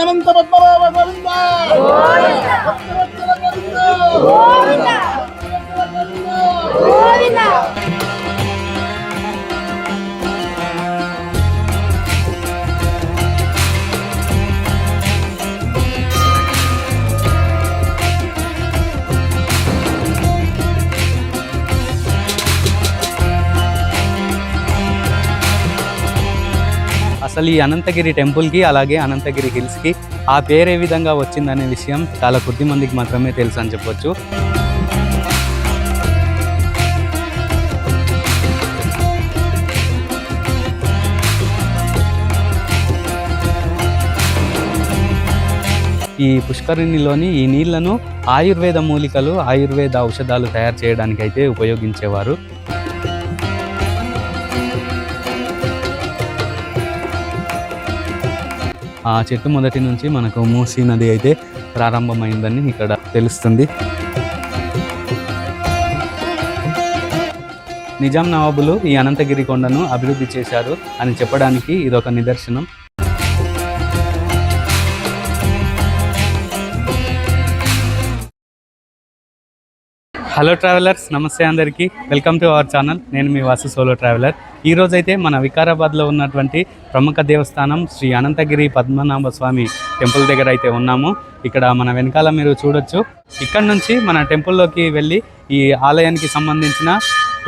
అనంత పద్మనాభ గోవింద అసలు ఈ అనంతగిరి టెంపుల్కి అలాగే అనంతగిరి హిల్స్కి ఆ పేరు ఏ విధంగా వచ్చిందనే విషయం చాలా కొద్ది మందికి మాత్రమే తెలుసు అని చెప్పొచ్చు. ఈ పుష్కరిణిలోని ఈ నీళ్ళను ఆయుర్వేద మూలికలు ఆయుర్వేద ఔషధాలు తయారు చేయడానికి అయితే ఉపయోగించేవారు. ఆ చెట్టు మొదటి నుంచి మనకు మూసీ నది అయితే ప్రారంభమైందని ఇక్కడ తెలుస్తుంది. నిజాం నవాబులు ఈ అనంతగిరి కొండను అభివృద్ధి చేశారు అని చెప్పడానికి ఇదొక నిదర్శనం. హలో ట్రావెలర్స్ నమస్తే అందరికీ. Welcome to our channel. నేను మీ వాసు సోలో ట్రావెలర్. ఈరోజు అయితే మన వికారాబాద్లో ఉన్నటువంటి ప్రముఖ దేవస్థానం శ్రీ అనంతగిరి పద్మనాభ స్వామి టెంపుల్ దగ్గర అయితే ఉన్నాము. ఇక్కడ మన వెనకాల మీరు చూడొచ్చు. ఇక్కడ నుంచి మన టెంపుల్లోకి వెళ్ళి ఈ ఆలయానికి సంబంధించిన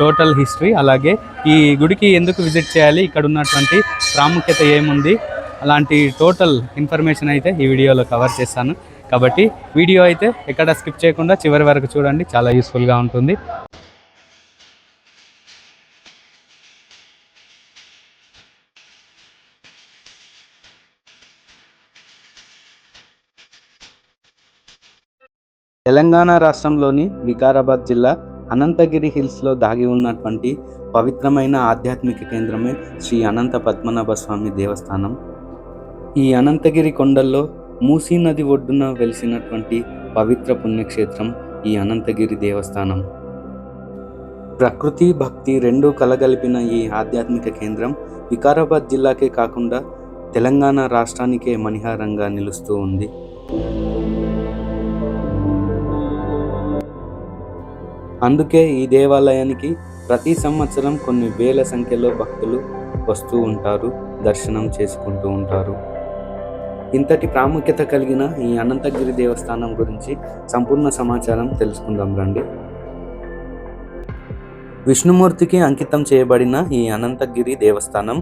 టోటల్ హిస్టరీ అలాగే ఈ గుడికి ఎందుకు విజిట్ చేయాలి ఇక్కడ ఉన్నటువంటి ప్రాముఖ్యత ఏముంది అలాంటి టోటల్ ఇన్ఫర్మేషన్ అయితే ఈ వీడియోలో కవర్ చేస్తాను. కాబట్టి వీడియో అయితే ఎక్కడ స్కిప్ చేయకుండా చివరి వరకు చూడండి చాలా యూస్ఫుల్గా ఉంటుంది. తెలంగాణ రాష్ట్రంలోని వికారాబాద్ జిల్లా అనంతగిరి హిల్స్లో దాగి ఉన్నటువంటి పవిత్రమైన ఆధ్యాత్మిక కేంద్రమే శ్రీ అనంత పద్మనాభ స్వామి దేవస్థానం. ఈ అనంతగిరి కొండల్లో మూసీ నది ఒడ్డున వెలిసినటువంటి పవిత్ర పుణ్యక్షేత్రం ఈ అనంతగిరి దేవస్థానం. ప్రకృతి భక్తి రెండూ కలగలిపిన ఈ ఆధ్యాత్మిక కేంద్రం వికారాబాద్ జిల్లాకే కాకుండా తెలంగాణ రాష్ట్రానికే మణిహారంగా నిలుస్తూ ఉంది. అందుకే ఈ దేవాలయానికి ప్రతి సంవత్సరం కొన్ని వేల సంఖ్యలో భక్తులు వస్తూ ఉంటారు దర్శనం చేసుకుంటూ ఉంటారు. ఇంతటి ప్రాముఖ్యత కలిగిన ఈ అనంతగిరి దేవస్థానం గురించి సంపూర్ణ సమాచారం తెలుసుకుందాం రండి. విష్ణుమూర్తికి అంకితం చేయబడిన ఈ అనంతగిరి దేవస్థానం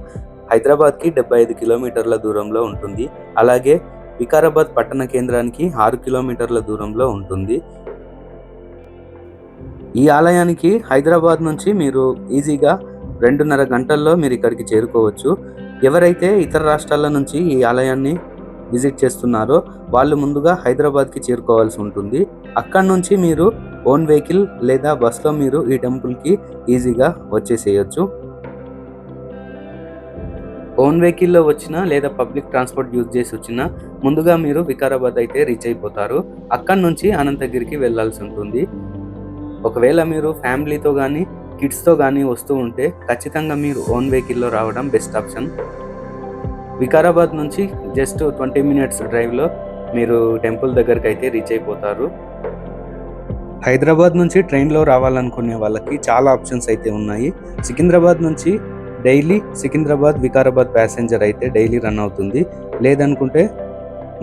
హైదరాబాద్కి డెబ్బై ఐదు కిలోమీటర్ల దూరంలో ఉంటుంది. అలాగే వికారాబాద్ పట్టణ కేంద్రానికి ఆరు కిలోమీటర్ల దూరంలో ఉంటుంది. ఈ ఆలయానికి హైదరాబాద్ నుంచి మీరు ఈజీగా రెండున్నర గంటల్లో మీరు ఇక్కడికి చేరుకోవచ్చు. ఎవరైతే ఇతర రాష్ట్రాల నుంచి ఈ ఆలయాన్ని విజిట్ చేస్తున్నారో వాళ్ళు ముందుగా హైదరాబాద్కి చేరుకోవాల్సి ఉంటుంది. అక్కడ నుంచి మీరు ఓన్ వెహికల్ లేదా బస్లో మీరు ఈ టెంపుల్కి ఈజీగా వచ్చేసేయచ్చు. ఓన్ వెహికల్లో వచ్చిన లేదా పబ్లిక్ ట్రాన్స్పోర్ట్ యూజ్ చేసి వచ్చిన ముందుగా మీరు వికారాబాద్ అయితే రీచ్ అయిపోతారు. అక్కడి నుంచి అనంతగిరికి వెళ్ళాల్సి ఉంటుంది. ఒకవేళ మీరు ఫ్యామిలీతో కానీ కిడ్స్తో కానీ వస్తూ ఉంటే ఖచ్చితంగా మీరు ఓన్ వెహికల్లో రావడం బెస్ట్ ఆప్షన్. వికారాబాద్ నుంచి జస్ట్ ట్వంటీ మినిట్స్ డ్రైవ్లో మీరు టెంపుల్ దగ్గరికి అయితే రీచ్ అయిపోతారు. హైదరాబాద్ నుంచి ట్రైన్లో రావాలనుకునే వాళ్ళకి చాలా ఆప్షన్స్ అయితే ఉన్నాయి. సికింద్రాబాద్ నుంచి డైలీ సికింద్రాబాద్ వికారాబాద్ ప్యాసింజర్ అయితే డైలీ రన్ అవుతుంది. లేదనుకుంటే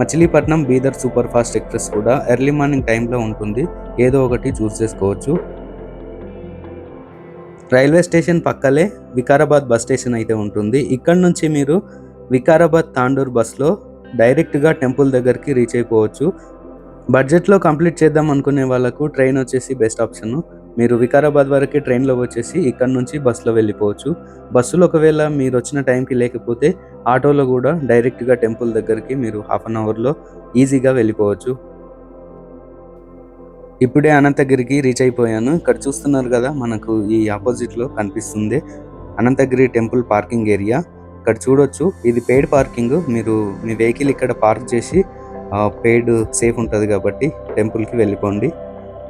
Machilipatnam Bidar super fast express కూడా ఎర్లీ మార్నింగ్ టైంలో ఉంటుంది. ఏదో ఒకటి చూస్ చేసుకోవచ్చు. రైల్వే స్టేషన్ పక్కలే వికారాబాద్ బస్ స్టేషన్ అయితే ఉంటుంది. ఇక్కడ నుంచి మీరు వికారాబాద్ తాండూర్ బస్లో డైరెక్ట్గా టెంపుల్ దగ్గరికి రీచ్ అయిపోవచ్చు. బడ్జెట్లో కంప్లీట్ చేద్దాం అనుకునే వాళ్ళకు ట్రైన్ వచ్చేసి బెస్ట్ ఆప్షన్. మీరు వికారాబాద్ వరకు ట్రైన్లో వచ్చేసి ఇక్కడ నుంచి బస్సులో వెళ్ళిపోవచ్చు. బస్సులో ఒకవేళ మీరు వచ్చిన టైంకి లేకపోతే ఆటోలో కూడా డైరెక్ట్గా టెంపుల్ దగ్గరికి మీరు హాఫ్ అన్ అవర్లో ఈజీగా వెళ్ళిపోవచ్చు. ఇప్పుడే అనంతగిరికి రీచ్ అయిపోయాను. ఇక్కడ చూస్తున్నారు కదా మనకు ఈ ఆపోజిట్లో కనిపిస్తుంది అనంతగిరి టెంపుల్ పార్కింగ్ ఏరియా. ఇక్కడ చూడొచ్చు. ఇది పెయిడ్ పార్కింగ్ మీరు మీ వెహికల్ ఇక్కడ పార్క్ చేసి పెయిడ్ సేఫ్ ఉంటుంది కాబట్టి టెంపుల్కి వెళ్ళిపోండి.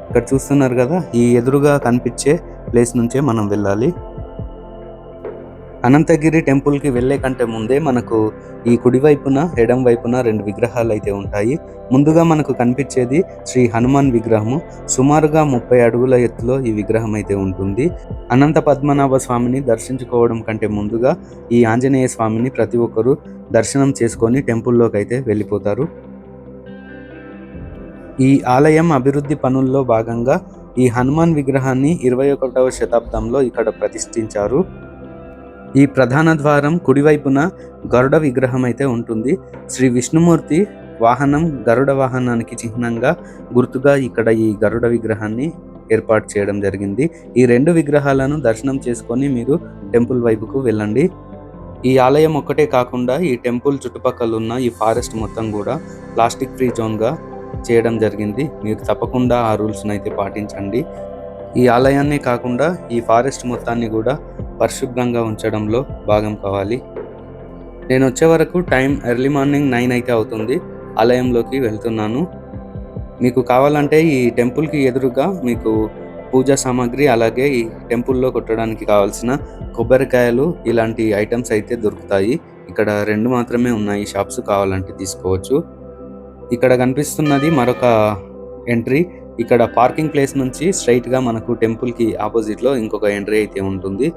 ఇక్కడ చూస్తున్నారు కదా ఈ ఎదురుగా కనిపించే ప్లేస్ నుంచే మనం వెళ్ళాలి. అనంతగిరి టెంపుల్కి వెళ్ళే కంటే ముందే మనకు ఈ కుడివైపున ఎడం వైపున రెండు విగ్రహాలు అయితే ఉంటాయి. ముందుగా మనకు కనిపించేది శ్రీ హనుమాన్ విగ్రహము. సుమారుగా ముప్పై అడుగుల ఎత్తులో ఈ విగ్రహం అయితే ఉంటుంది. అనంత పద్మనాభ స్వామిని దర్శించుకోవడం కంటే ముందుగా ఈ ఆంజనేయ స్వామిని ప్రతి ఒక్కరూ దర్శనం చేసుకొని టెంపుల్లోకి అయితే వెళ్ళిపోతారు. ఈ ఆలయం అభివృద్ధి పనుల్లో భాగంగా ఈ హనుమాన్ విగ్రహాన్ని ఇరవై ఒకటవ శతాబ్దంలో ఇక్కడ ప్రతిష్ఠించారు. ఈ ప్రధాన ద్వారం కుడివైపున గరుడ విగ్రహం అయితే ఉంటుంది. శ్రీ విష్ణుమూర్తి వాహనం గరుడ వాహనానికి చిహ్నంగా గుర్తుగా ఇక్కడ ఈ గరుడ విగ్రహాన్ని ఏర్పాటు చేయడం జరిగింది. ఈ రెండు విగ్రహాలను దర్శనం చేసుకొని మీరు టెంపుల్ వైపుకు వెళ్ళండి. ఈ ఆలయం ఒక్కటే కాకుండా ఈ టెంపుల్ చుట్టుపక్కల ఉన్న ఈ ఫారెస్ట్ మొత్తం కూడా ప్లాస్టిక్ ఫ్రీ జోన్గా చేయడం జరిగింది. మీరు తప్పకుండా ఆ రూల్స్ని అయితే పాటించండి. ఈ ఆలయాన్నే కాకుండా ఈ ఫారెస్ట్ మొత్తాన్ని కూడా పరిశుభ్రంగా ఉంచడంలో భాగం కావాలి. నేను వచ్చే వరకు టైం ఎర్లీ మార్నింగ్ నైన్ అయితే అవుతుంది. ఆలయంలోకి వెళ్తున్నాను. మీకు కావాలంటే ఈ టెంపుల్కి ఎదురుగా మీకు పూజా సామాగ్రి అలాగే ఈ టెంపుల్లో కొట్టడానికి కావాల్సిన కొబ్బరికాయలు ఇలాంటి ఐటమ్స్ అయితే దొరుకుతాయి. ఇక్కడ రెండు మాత్రమే ఉన్నాయి. షాప్స్ కావాలంటే తీసుకోవచ్చు. ఇక్కడ కనిపిస్తున్నది మరొక ఎంట్రీ. ఇక్కడ పార్కింగ్ ప్లేస్ నుంచి స్ట్రైట్గా మనకు టెంపుల్కి ఆపోజిట్లో ఇంకొక ఎంట్రీ అయితే ఉంటుంది.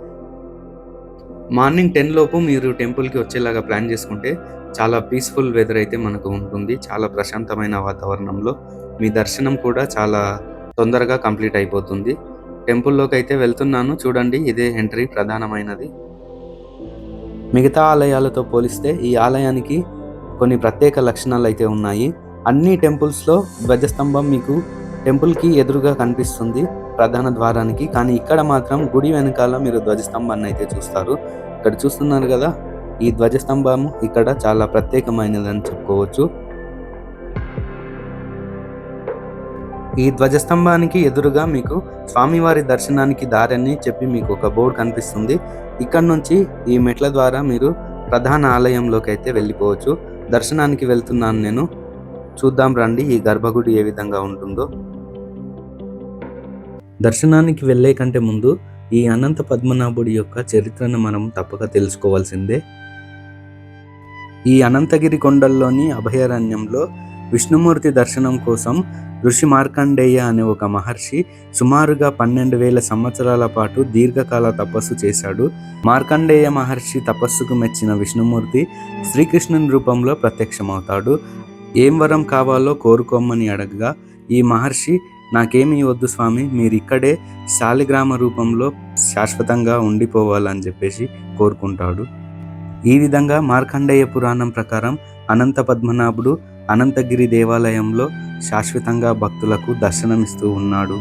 మార్నింగ్ టెన్ లోపు మీరు టెంపుల్కి వచ్చేలాగా ప్లాన్ చేసుకుంటే చాలా పీస్ఫుల్ వెదర్ అయితే మనకు ఉంటుంది. చాలా ప్రశాంతమైన వాతావరణంలో మీ దర్శనం కూడా చాలా తొందరగా కంప్లీట్ అయిపోతుంది. టెంపుల్లోకి అయితే వెళ్తున్నాను. చూడండి ఇదే ఎంట్రీ ప్రధానమైనది. మిగతా ఆలయాలతో పోలిస్తే ఈ ఆలయానికి కొన్ని ప్రత్యేక లక్షణాలు అయితే ఉన్నాయి. అన్ని టెంపుల్స్లో ధ్వజస్తంభం మీకు టెంపుల్కి ఎదురుగా కనిపిస్తుంది ప్రధాన ద్వారానికి. కానీ ఇక్కడ మాత్రం గుడి వెనకాల మీరు ధ్వజస్తంభాన్ని అయితే చూస్తారు. ఇక్కడ చూస్తున్నారు కదా ఈ ధ్వజస్తంభం ఇక్కడ చాలా ప్రత్యేకమైనదని చెప్పుకోవచ్చు. ఈ ధ్వజస్తంభానికి ఎదురుగా మీకు స్వామివారి దర్శనానికి దారని చెప్పి మీకు ఒక బోర్డు కనిపిస్తుంది. ఇక్కడ నుంచి ఈ మెట్ల ద్వారా మీరు ప్రధాన ఆలయంలోకి అయితే వెళ్ళిపోవచ్చు. దర్శనానికి వెళ్తున్నాను నేను. చూద్దాం రండి ఈ గర్భగుడి ఏ విధంగా ఉంటుందో. దర్శనానికి వెళ్ళే కంటే ముందు ఈ అనంత పద్మనాభుడి యొక్క చరిత్రను మనం తప్పక తెలుసుకోవాల్సిందే. ఈ అనంతగిరి కొండల్లోని అభయారణ్యంలో విష్ణుమూర్తి దర్శనం కోసం ఋషి మార్కండేయ అనే ఒక మహర్షి సుమారుగా పన్నెండు వేల సంవత్సరాల పాటు దీర్ఘకాల తపస్సు చేశాడు. మార్కండేయ మహర్షి తపస్సుకు మెచ్చిన విష్ణుమూర్తి శ్రీకృష్ణుని రూపంలో ప్రత్యక్షమవుతాడు. ఏం వరం కావాలో కోరుకోమని అడగగా ఈ మహర్షి నాకేమీ వద్దు స్వామి మీరు ఇక్కడే శాలిగ్రామ రూపంలో శాశ్వతంగా ఉండిపోవాలని చెప్పేసి కోరుకుంటాడు. ఈ విధంగా మార్కండేయ పురాణం ప్రకారం అనంత పద్మనాభుడు అనంతగిరి దేవాలయంలో శాశ్వతంగా భక్తులకు దర్శనమిస్తూ ఉన్నాడు.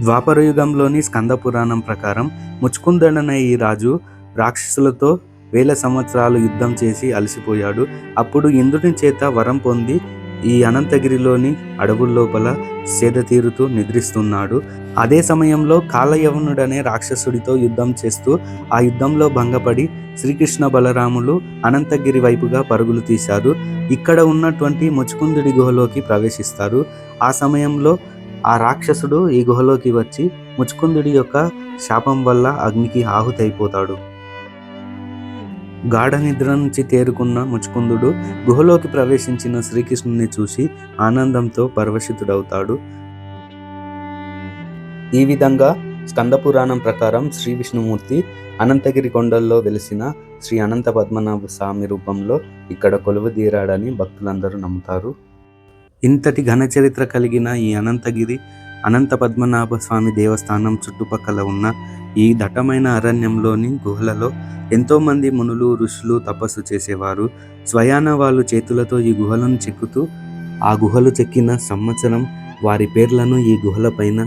ద్వాపర యుగంలోని స్కంద పురాణం ప్రకారం ముచ్చుకుందడన ఈ రాజు రాక్షసులతో వేల సంవత్సరాలు యుద్ధం చేసి అలసిపోయాడు. అప్పుడు ఇంద్రుని చేత వరం పొంది ఈ అనంతగిరిలోని అడవుల లోపల సేద తీరుతూ నిద్రిస్తున్నాడు. అదే సమయంలో కాలయవనుడనే రాక్షసుడితో యుద్ధం చేస్తూ ఆ యుద్ధంలో భంగపడి శ్రీకృష్ణ బలరాములు అనంతగిరి వైపుగా పరుగులు తీశారు. ఇక్కడ ఉన్నటువంటి ముచుకుందుడి గుహలోకి ప్రవేశిస్తారు. ఆ సమయంలో ఆ రాక్షసుడు ఈ గుహలోకి వచ్చి ముచుకుందుడి యొక్క శాపం వల్ల అగ్నికి ఆహుతైపోతాడు. గాఢ నిద్ర నుంచి తేరుకున్న ముచుకుందుడు గుహలోకి ప్రవేశించిన శ్రీకృష్ణుని చూసి ఆనందంతో పరవశితుడవుతాడు. ఈ విధంగా స్కంద పురాణం ప్రకారం శ్రీ విష్ణుమూర్తి అనంతగిరి కొండల్లో వెలిసిన శ్రీ అనంత పద్మనాభ స్వామి రూపంలో ఇక్కడ కొలువు తీరాడని భక్తులందరూ నమ్ముతారు. ఇంతటి ఘన చరిత్ర కలిగిన ఈ అనంతగిరి అనంత పద్మనాభ స్వామి దేవస్థానం చుట్టుపక్కల ఉన్న ఈ దట్టమైన అరణ్యంలోని గుహలలో ఎంతోమంది మునులు ఋషులు తపస్సు చేసేవారు. స్వయాన వాళ్ళు చేతులతో ఈ గుహలను చెక్కుతూ ఆ గుహలు చెక్కిన సంవత్సరం వారి పేర్లను ఈ గుహలపైన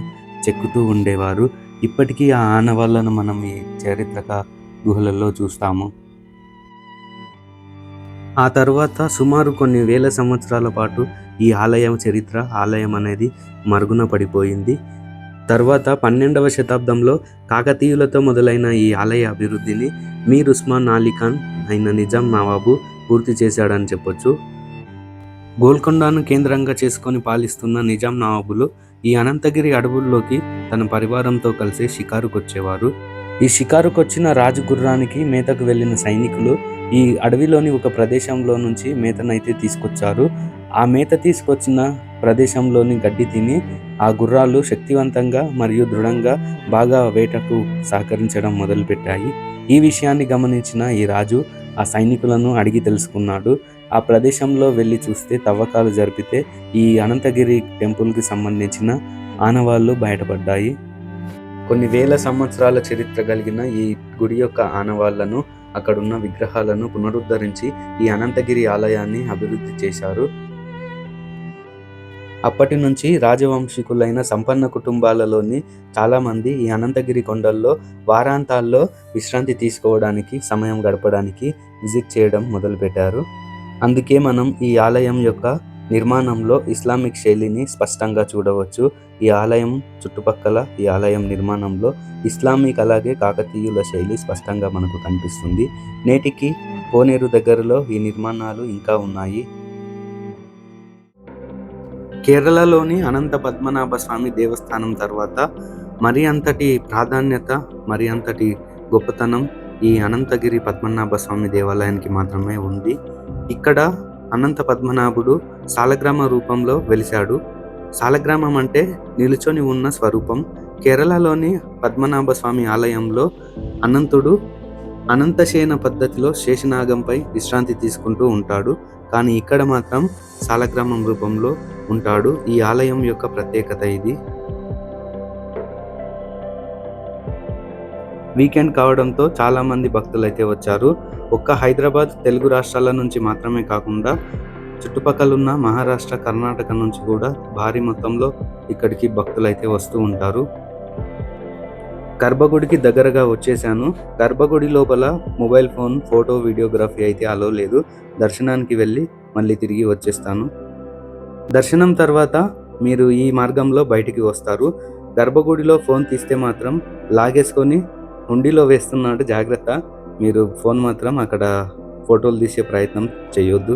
చెక్కుతూ ఉండేవారు. ఇప్పటికీ ఆ ఆనవాళ్ళను మనం ఈ చారిత్రక గుహలలో చూస్తాము. ఆ తర్వాత సుమారు కొన్ని వేల సంవత్సరాల పాటు ఈ ఆలయం చరిత్ర ఆలయం అనేది మరుగున పడిపోయింది. తర్వాత పన్నెండవ శతాబ్దంలో కాకతీయులతో మొదలైన ఈ ఆలయ అభివృద్ధిని మీర్ ఉస్మాన్ అలీ ఖాన్ అయిన నిజాం నవాబు పూర్తి చేశాడని చెప్పొచ్చు. గోల్కొండను కేంద్రంగా చేసుకొని పాలిస్తున్న నిజాం నవాబులు ఈ అనంతగిరి అడవుల్లోకి తన పరివారంతో కలిసి షికారుకొచ్చేవారు. ఈ షికారుకొచ్చిన రాజు గుర్రానికి మేతకు వెళ్ళిన సైనికులు ఈ అడవిలోని ఒక ప్రదేశంలో నుంచి మేతనైతే తీసుకొచ్చారు. ఆ మేత తీసుకొచ్చిన ప్రదేశంలోని గడ్డి తిని ఆ గుర్రాలు శక్తివంతంగా మరియు దృఢంగా బాగా వేటకు సహకరించడం మొదలుపెట్టాయి. ఈ విషయాన్ని గమనించిన ఈ రాజు ఆ సైనికులను అడిగి తెలుసుకున్నాడు. ఆ ప్రదేశంలో వెళ్ళి చూస్తే తవ్వకాలు జరిపితే ఈ అనంతగిరి టెంపుల్కి సంబంధించిన ఆనవాళ్ళు బయటపడ్డాయి. కొన్ని వేల సంవత్సరాల చరిత్ర కలిగిన ఈ గుడి యొక్క ఆనవాళ్ళను అక్కడున్న విగ్రహాలను పునరుద్ధరించి ఈ అనంతగిరి ఆలయాన్ని అభివృద్ధి చేశారు. అప్పటి నుంచి రాజవంశీకులైన సంపన్న కుటుంబాలలోని చాలామంది ఈ అనంతగిరి కొండల్లో వారాంతాల్లో విశ్రాంతి తీసుకోవడానికి సమయం గడపడానికి విజిట్ చేయడం మొదలుపెట్టారు. అందుకే మనం ఈ ఆలయం యొక్క నిర్మాణంలో ఇస్లామిక్ శైలిని స్పష్టంగా చూడవచ్చు. ఈ ఆలయం చుట్టుపక్కల ఈ ఆలయం నిర్మాణంలో ఇస్లామిక్ అలాగే కాకతీయుల శైలి స్పష్టంగా మనకు కనిపిస్తుంది. నేటికి కోనేరు దగ్గరలో ఈ నిర్మాణాలు ఇంకా ఉన్నాయి. కేరళలోని అనంత పద్మనాభ స్వామి దేవస్థానం తర్వాత మరి అంతటి ప్రాధాన్యత మరి అంతటి గొప్పతనం ఈ అనంతగిరి పద్మనాభ స్వామి దేవాలయానికి మాత్రమే ఉంది. ఇక్కడ అనంత పద్మనాభుడు సాలగ్రామ రూపంలో వెలిశాడు. సాలగ్రామం అంటే నిలుచొని ఉన్న స్వరూపం. కేరళలోని పద్మనాభ స్వామి ఆలయంలో అనంతుడు అనంతశయన పద్ధతిలో శేషనాగంపై విశ్రాంతి తీసుకుంటూ ఉంటాడు. కానీ ఇక్కడ మాత్రం సాలగ్రామం రూపంలో ఉంటాడు. ఈ ఆలయం యొక్క ప్రత్యేకత ఇది. వీకెండ్ కావడంతో చాలామంది భక్తులు అయితే వచ్చారు. ఒక్క హైదరాబాద్ తెలుగు రాష్ట్రాల నుంచి మాత్రమే కాకుండా చుట్టుపక్కల ఉన్న మహారాష్ట్ర కర్ణాటక నుంచి కూడా భారీ మొత్తంలో ఇక్కడికి భక్తులు అయితే వస్తూ ఉంటారు. గర్భగుడికి దగ్గరగా వచ్చేసాను. గర్భగుడి లోపల మొబైల్ ఫోన్ ఫోటో వీడియోగ్రఫీ అయితే అలో లేదు. దర్శనానికి వెళ్ళి మళ్ళీ తిరిగి వచ్చేస్తాను. దర్శనం తర్వాత మీరు ఈ మార్గంలో బయటికి వస్తారు. గర్భగుడిలో ఫోన్ తీస్తే మాత్రం లాగేసుకొని హుండీలో వేస్తున్నాడు జాగ్రత్త. మీరు ఫోన్ మాత్రం అక్కడ ఫోటోలు తీసే ప్రయత్నం చేయొద్దు.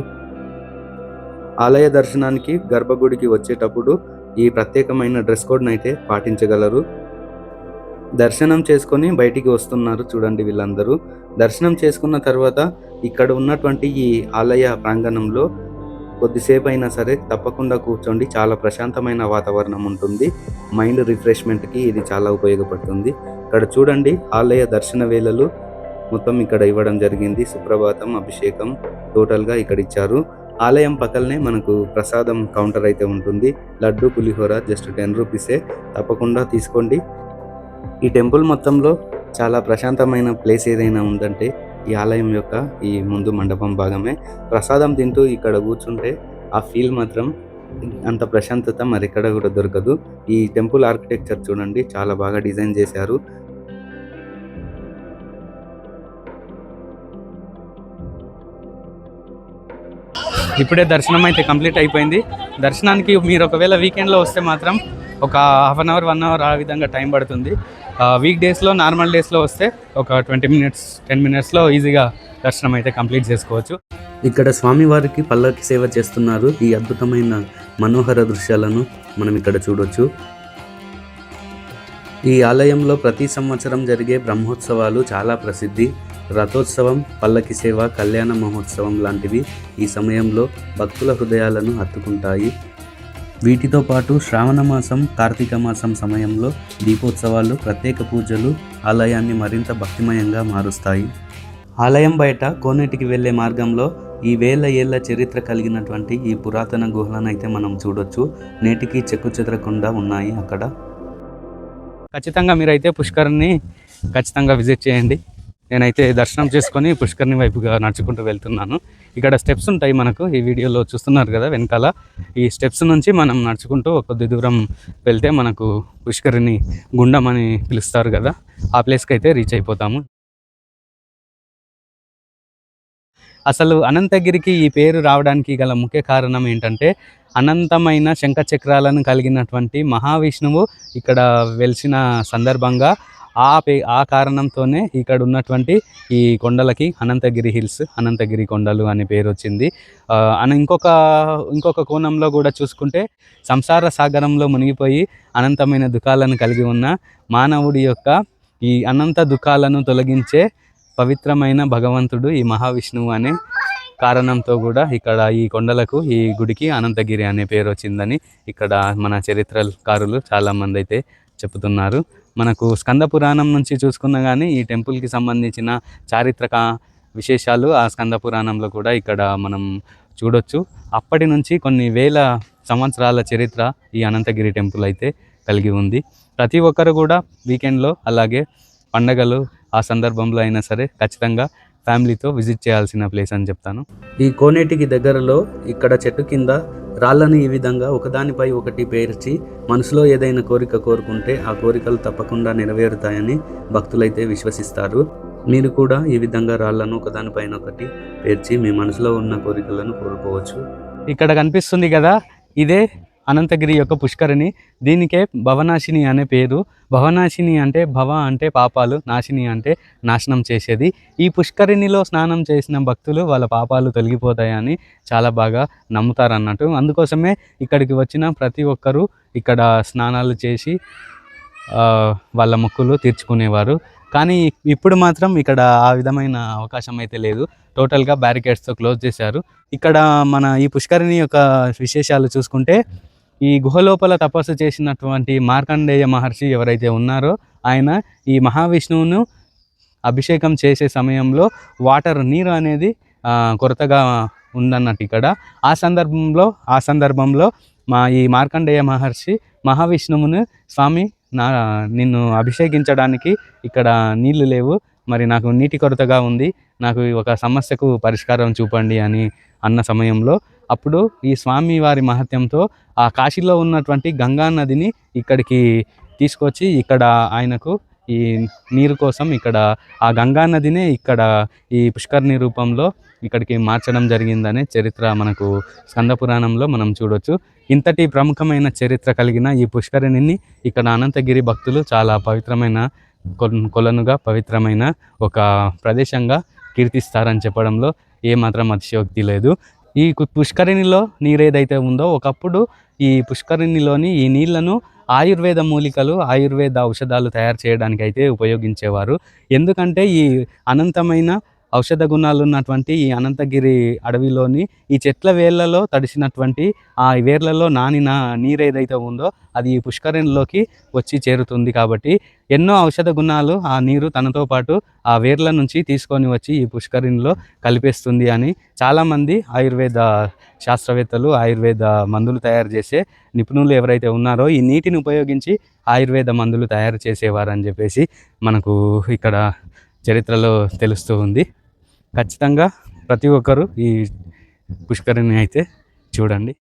ఆలయ దర్శనానికి గర్భగుడికి వచ్చేటప్పుడు ఈ ప్రత్యేకమైన డ్రెస్ కోడ్ని అయితే పాటించగలరు. దర్శనం చేసుకొని బయటికి వస్తున్నారు చూడండి వీళ్ళందరూ. దర్శనం చేసుకున్న తర్వాత ఇక్కడ ఉన్నటువంటి ఈ ఆలయ ప్రాంగణంలో కొద్దిసేపు అయినా సరే తప్పకుండా కూర్చోండి. చాలా ప్రశాంతమైన వాతావరణం ఉంటుంది. మైండ్ రిఫ్రెష్మెంట్కి ఇది చాలా ఉపయోగపడుతుంది. ఇక్కడ చూడండి ఆలయ దర్శన వేళలు మొత్తం ఇక్కడ ఇవ్వడం జరిగింది. సుప్రభాతం అభిషేకం టోటల్గా ఇక్కడ ఇచ్చారు. ఆలయం పక్కనే మనకు ప్రసాదం కౌంటర్ అయితే ఉంటుంది. లడ్డు పులిహోర జస్ట్ టెన్ రూపీసే. తప్పకుండా తీసుకోండి. ఈ టెంపుల్ మొత్తంలో చాలా ప్రశాంతమైన ప్లేస్ ఏదైనా ఉందంటే ఈ ఆలయం యొక్క ఈ ముందు మండపం భాగమే. ప్రసాదం తింటూ ఇక్కడ కూర్చుంటే ఆ ఫీల్ మాత్రం అంత ప్రశాంతత మరెక్కడ కూడా దొరకదు. ఈ టెంపుల్ ఆర్కిటెక్చర్ చూడండి చాలా బాగా డిజైన్ చేశారు. ఇప్పుడే దర్శనం అయితే కంప్లీట్ అయిపోయింది. దర్శనానికి మీరు ఒకవేళ వీకెండ్లో వస్తే మాత్రం ఒక half an hour one hour ఆ విధంగా టైం పడుతుంది. వీక్ డేస్లో నార్మల్ డేస్లో వస్తే ఒక ట్వంటీ మినిట్స్ టెన్ మినిట్స్లో ఈజీగా దర్శనం అయితే కంప్లీట్ చేసుకోవచ్చు. ఇక్కడ స్వామివారికి పల్లకి సేవ చేస్తున్నారు. ఈ అద్భుతమైన మనోహర దృశ్యాలను మనం ఇక్కడ చూడొచ్చు. ఈ ఆలయంలో ప్రతి సంవత్సరం జరిగే బ్రహ్మోత్సవాలు చాలా ప్రసిద్ధి. రథోత్సవం పల్లకి సేవ కళ్యాణ మహోత్సవం లాంటివి ఈ సమయంలో భక్తుల హృదయాలను హత్తుకుంటాయి. వీటితో పాటు శ్రావణ మాసం కార్తీక మాసం సమయంలో దీపోత్సవాలు ప్రత్యేక పూజలు ఆలయాన్ని మరింత భక్తిమయంగా మారుస్తాయి. ఆలయం బయట కోనేటికి వెళ్ళే మార్గంలో ఈ వేల ఏళ్ళ చరిత్ర కలిగినటువంటి ఈ పురాతన గుహలను అయితే మనం చూడొచ్చు. నేటికి చెక్కు చెదరకుండా ఉన్నాయి అక్కడ. ఖచ్చితంగా మీరైతే పుష్కర్ని ఖచ్చితంగా విజిట్ చేయండి. నేనైతే దర్శనం చేసుకొని పుష్కర్ని వైపుగా నడుచుకుంటూ వెళ్తున్నాను. ఇక్కడ స్టెప్స్ ఉంటాయి మనకు ఈ వీడియోలో చూస్తున్నారు కదా వెనకాల. ఈ స్టెప్స్ నుంచి మనం నడుచుకుంటూ కొద్ది దూరం వెళ్తే మనకు పుష్కరిని గుండం అని పిలుస్తారు కదా ఆ ప్లేస్కి అయితే రీచ్ అయిపోతాము. అసలు అనంతగిరికి ఈ పేరు రావడానికి గల ముఖ్య కారణం ఏంటంటే అనంతమైన శంఖ చక్రాలను కలిగినటువంటి మహావిష్ణువు ఇక్కడ వెలిసిన సందర్భంగా ఆ పే ఆ కారణంతోనే ఇక్కడ ఉన్నటువంటి ఈ కొండలకి అనంతగిరి హిల్స్ అనంతగిరి కొండలు అనే పేరు వచ్చింది. అన ఇంకొక ఇంకొక కోణంలో కూడా చూసుకుంటే సంసార సాగరంలో మునిగిపోయి అనంతమైన దుఃఖాలను కలిగి ఉన్న మానవుడి యొక్క ఈ అనంత దుఃఖాలను తొలగించే పవిత్రమైన భగవంతుడు ఈ మహావిష్ణువు అనే కారణంతో కూడా ఇక్కడ ఈ కొండలకు ఈ గుడికి అనంతగిరి అనే పేరు వచ్చిందని ఇక్కడ మన చరిత్రకారులు చాలామంది అయితే చెప్తున్నారు. మనకు స్కంద పురాణం నుంచి చూసుకున్నా కానీ ఈ టెంపుల్కి సంబంధించిన చారిత్రక విశేషాలు ఆ స్కంద పురాణంలో కూడా ఇక్కడ మనం చూడొచ్చు. అప్పటి నుంచి కొన్ని వేల సంవత్సరాల చరిత్ర ఈ అనంతగిరి టెంపుల్ అయితే కలిగి ఉంది. ప్రతి ఒక్కరు కూడా వీకెండ్లో అలాగే పండగలు ఆ సందర్భంలో అయినా సరే ఖచ్చితంగా ఫ్యామిలీతో విజిట్ చేయాల్సిన ప్లేస్ అని చెప్తాను. ఈ కోనేటికి దగ్గరలో ఇక్కడ చెట్టు కింద రాళ్ళను ఈ విధంగా ఒకదానిపై ఒకటి పేర్చి మనసులో ఏదైనా కోరిక కోరుకుంటే ఆ కోరికలు తప్పకుండా నెరవేరుతాయని భక్తులైతే విశ్వసిస్తారు. మీరు కూడా ఈ విధంగా రాళ్ళను ఒకదానిపైన ఒకటి పేర్చి మీ మనసులో ఉన్న కోరికలను కోరుకోవచ్చు ఇక్కడ కనిపిస్తుంది కదా ఇదే అనంతగిరి యొక్క పుష్కరిణి. దీనికే భవనాశిని అనే పేరు. భవనాశిని అంటే భవ అంటే పాపాలు నాశిని అంటే నాశనం చేసేది. ఈ పుష్కరిణిలో స్నానం చేసిన భక్తులు వాళ్ళ పాపాలు తొలగిపోతాయని చాలా బాగా నమ్ముతారు అన్నట్టు అందుకోసమే ఇక్కడికి వచ్చిన ప్రతి ఒక్కరూ ఇక్కడ స్నానాలు చేసి వాళ్ళ మొక్కులు తీర్చుకునేవారు. కానీ ఇప్పుడు మాత్రం ఇక్కడ ఆ విధమైన అవకాశం అయితే లేదు. టోటల్గా బ్యారికేడ్స్తో క్లోజ్ చేశారు. ఇక్కడ మన ఈ పుష్కరిణి యొక్క విశేషాలు చూసుకుంటే ఈ గుహ లోపల తపస్సు చేసినటువంటి మార్కండేయ మహర్షి ఎవరైతే ఉన్నారో ఆయన ఈ మహావిష్ణువును అభిషేకం చేసే సమయంలో వాటర్ నీరు అనేది కొరతగా ఉందన్నట్టు ఇక్కడ. ఆ సందర్భంలో ఆ సందర్భంలో మా ఈ మార్కండేయ మహర్షి మహావిష్ణువును స్వామి నా నిన్ను అభిషేకించడానికి ఇక్కడ నీళ్ళు లేవు. మరి నాకు నీటి కొరతగా ఉంది. నాకు ఒక సమస్యకు పరిష్కారం చూపండి అని అన్న సమయంలో అప్పుడు ఈ స్వామి వారి మహత్యంతో ఆ కాశీలో ఉన్నటువంటి గంగా నదిని ఇక్కడికి తీసుకొచ్చి ఇక్కడ ఆయనకు ఈ నీరు కోసం ఇక్కడ ఆ గంగా నదినే ఇక్కడ ఈ పుష్కర్ణి రూపంలో ఇక్కడికి మార్చడం జరిగిందనే చరిత్ర మనకు స్కందపురాణంలో మనం చూడొచ్చు. ఇంతటి ప్రముఖమైన చరిత్ర కలిగిన ఈ పుష్కరిణిని ఇక్కడ అనంతగిరి భక్తులు చాలా పవిత్రమైన కొలనుగా పవిత్రమైన ఒక ప్రదేశంగా కీర్తిస్తారని చెప్పడంలో ఏమాత్రం అతిశయోక్తి లేదు. ఈ కు- పుష్కరిణిలో నీరేదైతే ఉందో ఒకప్పుడు ఈ పుష్కరిణిలోని ఈ నీళ్ళను ఆయుర్వేద మూలికలు ఆయుర్వేద ఔషధాలు తయారు చేయడానికి అయితే ఉపయోగించేవారు. ఎందుకంటే ఈ అనంతమైన ఔషధ గుణాలు ఉన్నటువంటి ఈ అనంతగిరి అడవిలోని ఈ చెట్ల వేర్లలో తడిసినటువంటి ఆ వేర్లలో నానిన నీరు ఏదైతే ఉందో అది ఈ పుష్కరిణిలోకి వచ్చి చేరుతుంది కాబట్టి ఎన్నో ఔషధ గుణాలు ఆ నీరు తనతో పాటు ఆ వేర్ల నుంచి తీసుకొని వచ్చి ఈ పుష్కరిణిలో కలిపేస్తుంది అని చాలామంది ఆయుర్వేద శాస్త్రవేత్తలు ఆయుర్వేద మందులు తయారు చేసే నిపుణులు ఎవరైతే ఉన్నారో ఈ నీటిని ఉపయోగించి ఆయుర్వేద మందులు తయారు చేసేవారని చెప్పేసి మనకు ఇక్కడ చరిత్రలో తెలుస్తూ ఉంది. ఖచ్చితంగా ప్రతి ఒక్కరూ ఈ పుష్కరిణి అయితే చూడండి.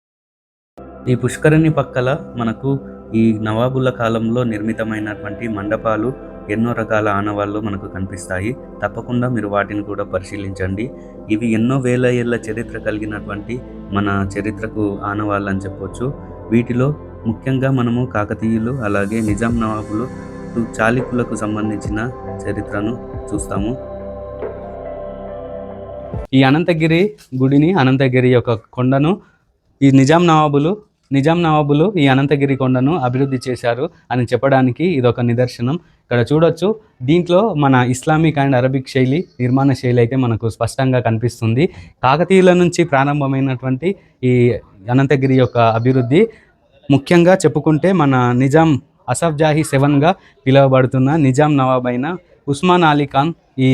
ఈ పుష్కరిణి పక్కల మనకు ఈ నవాబుల కాలంలో నిర్మితమైనటువంటి మండపాలు ఎన్నో రకాల ఆనవాళ్ళు మనకు కనిపిస్తాయి. తప్పకుండా మీరు వాటిని కూడా పరిశీలించండి. ఇవి ఎన్నో వేల ఏళ్ళ చరిత్ర కలిగినటువంటి మన చరిత్రకు ఆనవాళ్ళు అని చెప్పొచ్చు. వీటిలో ముఖ్యంగా మనము కాకతీయులు అలాగే నిజాం నవాబులు చాళుక్యులకు సంబంధించిన చరిత్రను చూస్తాము. ఈ అనంతగిరి గుడిని అనంతగిరి యొక్క కొండను ఈ నిజాం నవాబులు నిజాం నవాబులు ఈ అనంతగిరి కొండను అభివృద్ధి చేశారు అని చెప్పడానికి ఇదొక నిదర్శనం. ఇక్కడ చూడొచ్చు దీంట్లో మన ఇస్లామిక్ అండ్ అరబిక్ శైలి నిర్మాణ శైలి అయితే మనకు స్పష్టంగా కనిపిస్తుంది. కాకతీయుల నుంచి ప్రారంభమైనటువంటి ఈ అనంతగిరి యొక్క అభివృద్ధి ముఖ్యంగా చెప్పుకుంటే మన నిజాం అసఫ్ జాహీ సెవెన్గా పిలువబడుతున్న నిజాం నవాబ్ అయిన ఉస్మాన్ అలీ ఖాన్ ఈ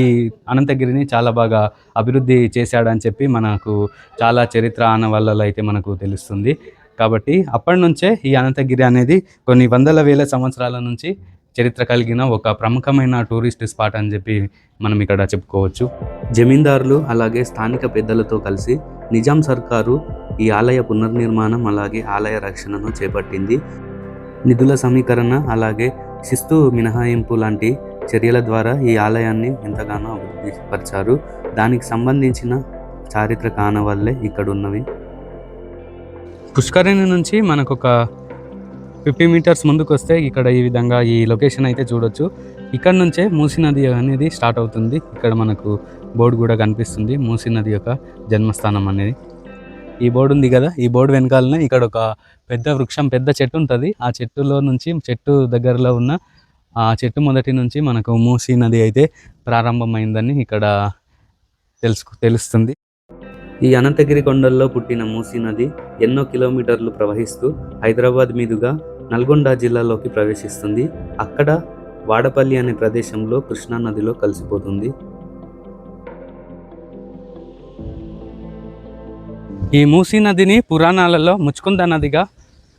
అనంతగిరిని చాలా బాగా అభివృద్ధి చేశాడని చెప్పి మనకు చాలా చరిత్ర ఆనవాళ్ళలో అయితే మనకు తెలుస్తుంది. కాబట్టి అప్పటి నుంచే ఈ అనంతగిరి అనేది కొన్ని వందల వేల సంవత్సరాల నుంచి చరిత్ర కలిగిన ఒక ప్రముఖమైన టూరిస్ట్ స్పాట్ అని చెప్పి మనం ఇక్కడ చెప్పుకోవచ్చు. జమీందారులు అలాగే స్థానిక పెద్దలతో కలిసి నిజాం సర్కారు ఈ ఆలయ పునర్నిర్మాణం అలాగే ఆలయ రక్షణను చేపట్టింది. నిధుల సమీకరణ అలాగే శిస్తు మినహాయింపు లాంటి చర్యల ద్వారా ఈ ఆలయాన్ని ఎంతగానో అభివృద్ధిపరిచారు. దానికి సంబంధించిన చారిత్రక ఆనవాళ్ళే ఇక్కడ ఉన్నవి పుష్కరిణి నుంచి మనకు ఒక ఫిఫ్టీ మీటర్స్ ముందుకు వస్తే ఇక్కడ ఈ విధంగా ఈ లొకేషన్ అయితే చూడొచ్చు. ఇక్కడ నుంచే మూసీ నది అనేది స్టార్ట్ అవుతుంది. ఇక్కడ మనకు బోర్డు కూడా కనిపిస్తుంది. మూసీ నది యొక్క జన్మస్థానం అనేది. ఈ బోర్డు ఉంది కదా? ఈ బోర్డు వెనకాలనే ఇక్కడ ఒక పెద్ద వృక్షం పెద్ద చెట్టు ఉంటుంది. ఆ చెట్టులో నుంచి చెట్టు దగ్గరలో ఉన్న ఆ చెట్టు మొదటి నుంచి మనకు మూసీ నది అయితే ప్రారంభమైందని ఇక్కడ తెలుసు తెలుస్తుంది. ఈ అనంతగిరి కొండల్లో పుట్టిన మూసీ నది ఎన్నో కిలోమీటర్లు ప్రవహిస్తూ హైదరాబాద్ మీదుగా నల్గొండ జిల్లాలోకి ప్రవేశిస్తుంది. అక్కడ వాడపల్లి అనే ప్రదేశంలో కృష్ణా నదిలో కలిసిపోతుంది. ఈ మూసీ నదిని పురాణాలలో ముచ్చుకుంద నదిగా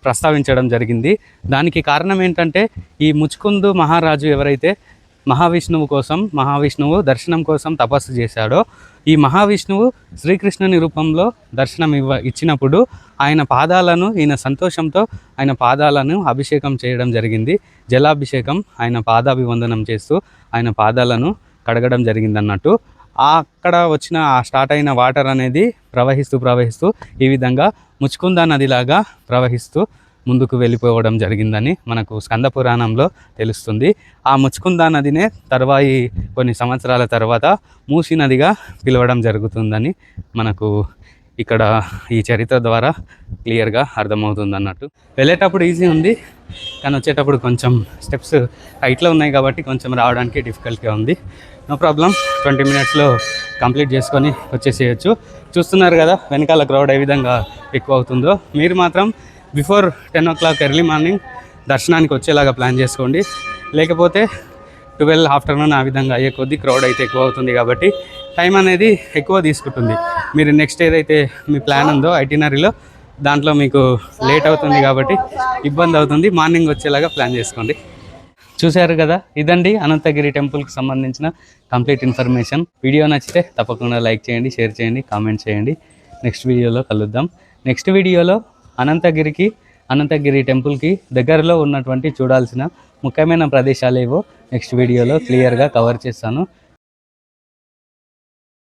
ప్రస్తావించడం జరిగింది. దానికి కారణం ఏంటంటే ఈ ముచ్చుకుందు మహారాజు ఎవరైతే మహావిష్ణువు కోసం మహావిష్ణువు దర్శనం కోసం తపస్సు చేశాడో ఈ మహావిష్ణువు శ్రీకృష్ణుని రూపంలో దర్శనం ఇవ్వ ఇచ్చినప్పుడు ఆయన పాదాలను ఈయన సంతోషంతో ఆయన పాదాలను అభిషేకం చేయడం జరిగింది. జలాభిషేకం ఆయన పాదాభివందనం చేస్తూ ఆయన పాదాలను కడగడం జరిగింది అన్నట్టు అక్కడ వచ్చిన స్టార్ట్ అయిన వాటర్ అనేది ప్రవహిస్తూ ప్రవహిస్తూ ఈ విధంగా ముచ్చుకుంద నదిలాగా ప్రవహిస్తూ ముందుకు వెళ్ళిపోవడం జరిగిందని మనకు స్కంద పురాణంలో తెలుస్తుంది. ఆ ముచ్చుకుందా నదినే తర్వాయి కొన్ని సంవత్సరాల తర్వాత మూసి నదిగా పిలవడం జరుగుతుందని మనకు ఇక్కడ ఈ చరిత్ర ద్వారా క్లియర్గా అర్థమవుతుంది అన్నట్టు వెళ్ళేటప్పుడు ఈజీ ఉంది కానీ వచ్చేటప్పుడు కొంచెం స్టెప్స్ హైట్లో ఉన్నాయి కాబట్టి కొంచెం రావడానికి డిఫికల్ట్గా ఉంది. నో ప్రాబ్లం ట్వంటీ మినిట్స్లో కంప్లీట్ చేసుకొని వచ్చేసేయచ్చు. చూస్తున్నారు కదా వెనకాల క్రౌడ్ ఏ విధంగా ఎక్కువ అవుతుందో. మీరు మాత్రం before ten o'clock early morning దర్శనానికి వచ్చేలాగా ప్లాన్ చేసుకోండి. లేకపోతే ట్వెల్వ్ ఆఫ్టర్నూన్ ఆ విధంగా అయ్యే కొద్దీ క్రౌడ్ అయితే ఎక్కువ అవుతుంది కాబట్టి టైం అనేది ఎక్కువ తీసుకుంటుంది. మీరు నెక్స్ట్ ఏదైతే మీ ప్లాన్ ఉందో ఐటినరీలో దాంట్లో మీకు లేట్ అవుతుంది కాబట్టి ఇబ్బంది అవుతుంది. మార్నింగ్ వచ్చేలాగా ప్లాన్ చేసుకోండి. చూశారు కదా? ఇదండి అనంతగిరి టెంపుల్కి సంబంధించిన కంప్లీట్ ఇన్ఫర్మేషన్ వీడియో నచ్చితే తప్పకుండా లైక్ చేయండి షేర్ చేయండి కామెంట్ చేయండి. నెక్స్ట్ వీడియోలో కలుద్దాం. నెక్స్ట్ వీడియోలో అనంతగిరికి అనంతగిరి టెంపుల్కి దగ్గరలో ఉన్నటువంటి చూడాల్సిన ముఖ్యమైన ప్రదేశాలు ఏవో నెక్స్ట్ వీడియోలో క్లియర్గా కవర్ చేస్తాను.